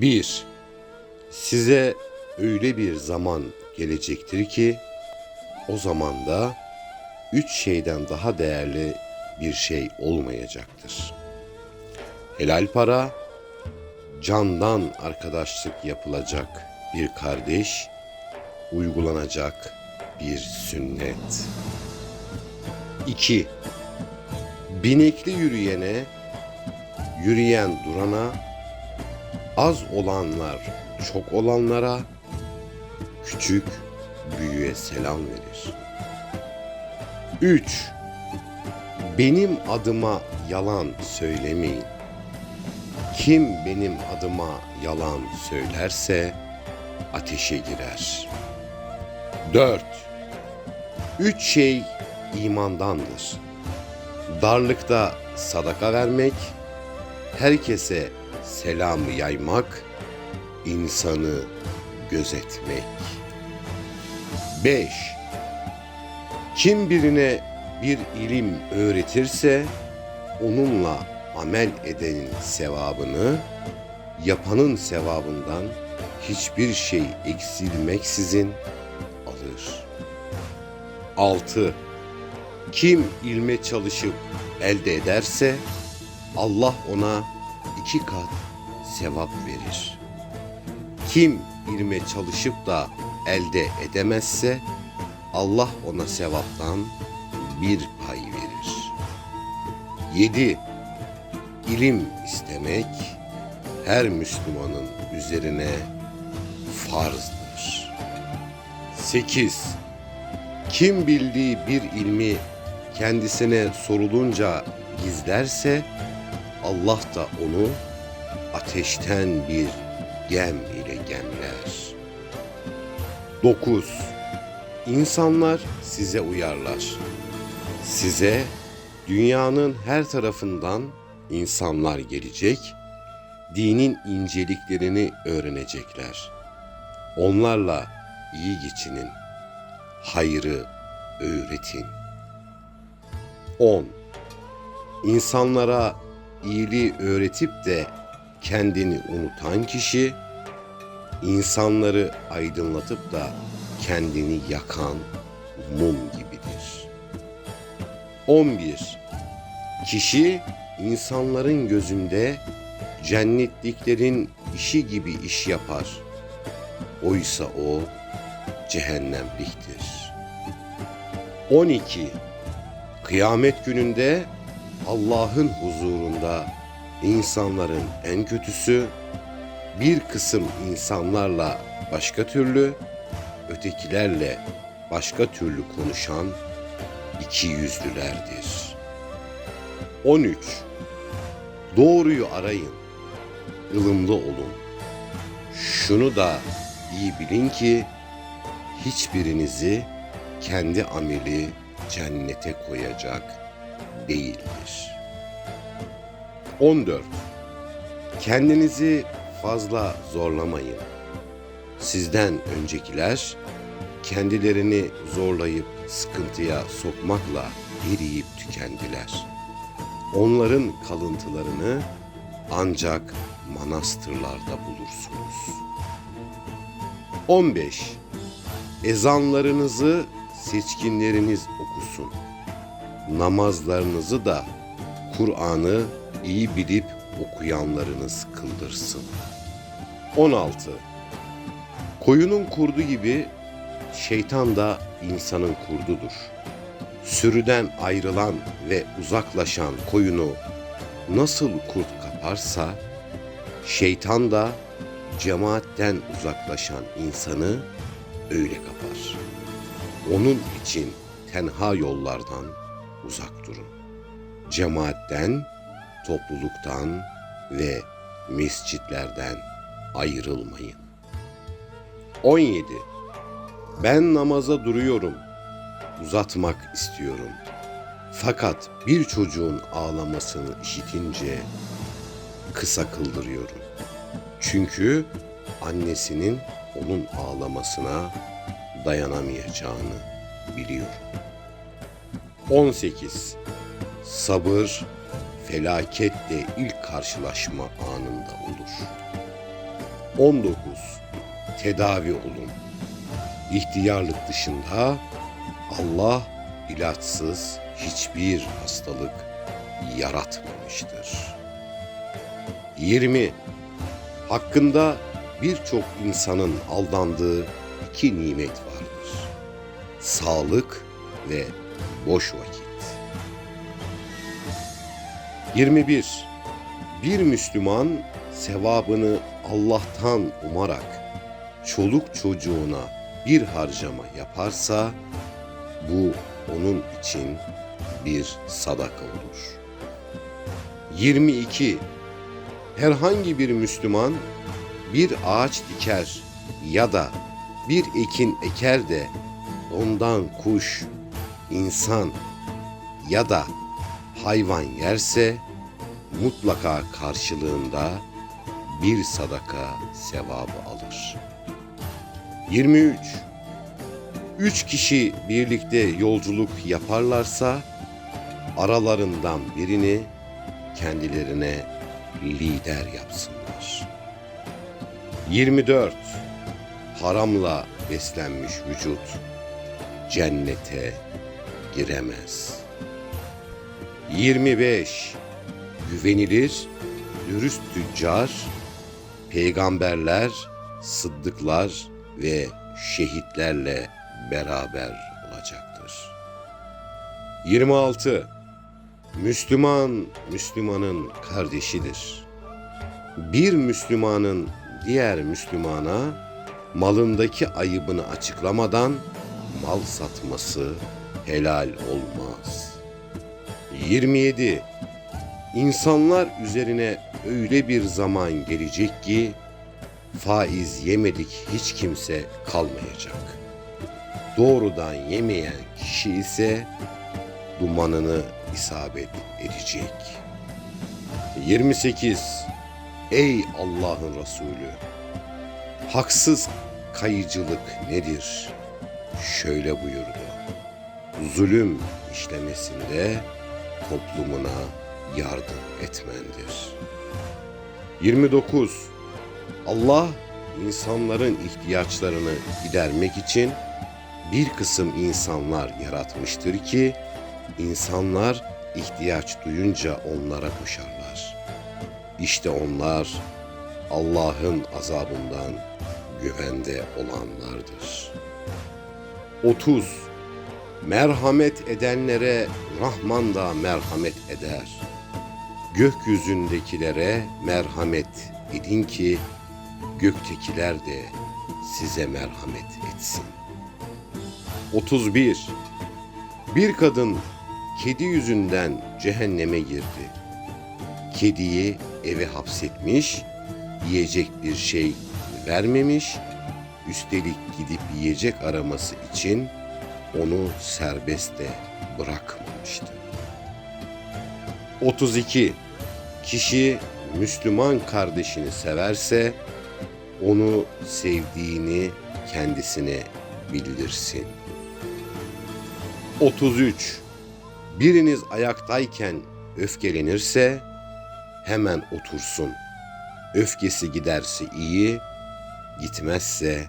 1. Size öyle bir zaman gelecektir ki o zamanda üç şeyden daha değerli bir şey olmayacaktır. Helal para, candan arkadaşlık yapılacak bir kardeş, uygulanacak bir sünnet. 2. Binekli yürüyene, yürüyen durana, az olanlar çok olanlara, küçük büyüğe selam verir. 3. Benim adıma yalan söylemeyin. Kim benim adıma yalan söylerse ateşe girer. 4. Üç şey imandandır. Darlıkta sadaka vermek, herkese selamı yaymak, insanı gözetmek. 5. Kim birine bir ilim öğretirse onunla amel edenin sevabını, yapanın sevabından hiçbir şey eksilmeksizin alır. 6. Kim ilme çalışıp elde ederse Allah ona iki kat sevap verir. Kim ilme çalışıp da elde edemezse Allah ona sevaptan bir pay verir. 7. İlim istemek her Müslümanın üzerine farzdır. 8. Kim bildiği bir ilmi kendisine sorulunca gizlerse Allah da onu ateşten bir gem ile gemler. 9. İnsanlar size uyarlar. Size dünyanın her tarafından insanlar gelecek, dinin inceliklerini öğrenecekler. Onlarla iyi geçinin, hayrı öğretin. 10. İnsanlara iyiliği öğretip de kendini unutan kişi, insanları aydınlatıp da kendini yakan mum gibidir. 11. Kişi insanların gözünde cennetliklerin işi gibi iş yapar. Oysa o cehennemliktir. 12. Kıyamet gününde Allah'ın huzurunda insanların en kötüsü bir kısım insanlarla başka türlü, ötekilerle başka türlü konuşan iki yüzlülerdir. 13. Doğruyu arayın, ılımlı olun. Şunu da iyi bilin ki hiçbirinizi kendi ameli cennete koyacak değildir. 14. Kendinizi fazla zorlamayın. Sizden öncekiler kendilerini zorlayıp sıkıntıya sokmakla eriyip tükendiler. Onların kalıntılarını ancak manastırlarda bulursunuz. 15. Ezanlarınızı seçkinleriniz okusun. Namazlarınızı da Kur'an'ı iyi bilip okuyanlarınız kıldırsın. 16. Koyunun kurdu gibi şeytan da insanın kurdudur. Sürüden ayrılan ve uzaklaşan koyunu nasıl kurt kaparsa, şeytan da cemaatten uzaklaşan insanı öyle kapar. Onun için tenha yollardan uzak durun. Cemaatten, topluluktan ve mescitlerden ayrılmayın. 17. Ben namaza duruyorum. Uzatmak istiyorum. Fakat bir çocuğun ağlamasını işitince kısa kıldırıyorum. Çünkü annesinin onun ağlamasına dayanamayacağını biliyorum. 18. Sabır felaketle ilk karşılaşma anında olur. 19. Tedavi olun. İhtiyarlık dışında Allah ilaçsız hiçbir hastalık yaratmamıştır. 20. Hakkında birçok insanın aldandığı iki nimet vardır. Sağlık ve boş vakit. 21. Bir Müslüman sevabını Allah'tan umarak çoluk çocuğuna bir harcama yaparsa bu onun için bir sadaka olur. 22. Herhangi bir Müslüman bir ağaç diker ya da bir ekin eker de ondan kuş, insan ya da hayvan yerse mutlaka karşılığında bir sadaka sevabı alır. 23. Üç kişi birlikte yolculuk yaparlarsa aralarından birini kendilerine lider yapsınlar. 24. Haramla beslenmiş vücut cennete giremez. 25. Güvenilir, dürüst tüccar, peygamberler, sıddıklar ve şehitlerle beraber olacaktır. 26. Müslüman, Müslümanın kardeşidir. Bir Müslümanın diğer Müslümana malındaki ayıbını açıklamadan mal satması helal olmaz. 27. İnsanlar üzerine öyle bir zaman gelecek ki faiz yemedik hiç kimse kalmayacak. Doğrudan yemeyen kişi ise dumanını isabet edecek. 28. Ey Allah'ın Resulü! Haksız kayıcılık nedir? Şöyle buyurdu. Zulüm işlemesinde toplumuna yardım etmendir. 29. Allah insanların ihtiyaçlarını gidermek için bir kısım insanlar yaratmıştır ki insanlar ihtiyaç duyunca onlara koşarlar. İşte onlar Allah'ın azabından güvende olanlardır. 30. Merhamet edenlere Rahman da merhamet eder. Gökyüzündekilere merhamet edin ki göktekiler de size merhamet etsin. 31. Bir kadın kedi yüzünden cehenneme girdi. Kediyi eve hapsetmiş, yiyecek bir şey vermemiş, üstelik gidip yiyecek araması için onu serbest de bırakmamıştı. 32. Kişi Müslüman kardeşini severse onu sevdiğini kendisine bildirsin. 33. Biriniz ayaktayken öfkelenirse hemen otursun. Öfkesi giderse iyi, gitmezse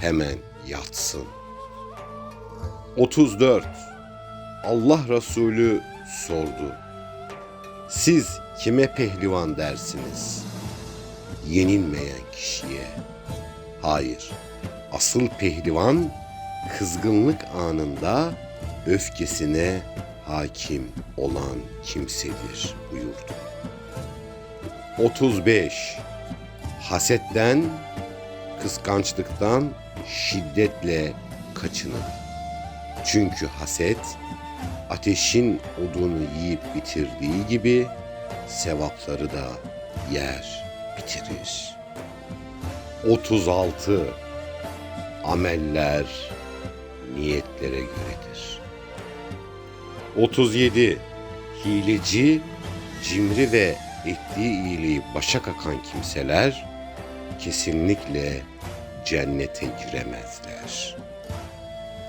hemen yatsın. 34. Allah Resulü sordu. Siz kime pehlivan dersiniz? Yenilmeyen kişiye. Hayır. Asıl pehlivan kızgınlık anında öfkesine hakim olan kimsedir buyurdu. 35. Hasetten, kıskançlıktan şiddetle kaçının. Çünkü haset ateşin odunu yiyip bitirdiği gibi sevapları da yer bitirir. 36. Ameller niyetlere göredir. 37. Hileci, cimri ve ettiği iyiliği başa kakan kimseler kesinlikle cennete giremezler.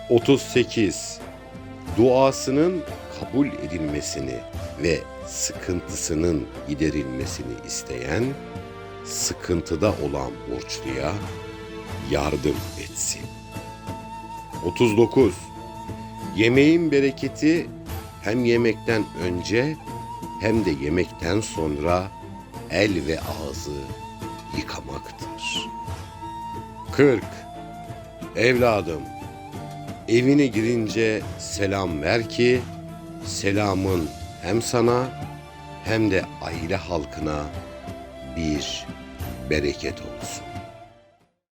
38. Duasının kabul edilmesini ve sıkıntısının giderilmesini isteyen sıkıntıda olan borçluya yardım etsin. 39. Yemeğin bereketi hem yemekten önce hem de yemekten sonra el ve ağzı yıkamaktır. 40. Evladım, evine girince selam ver ki selamın hem sana hem de aile halkına bir bereket olsun.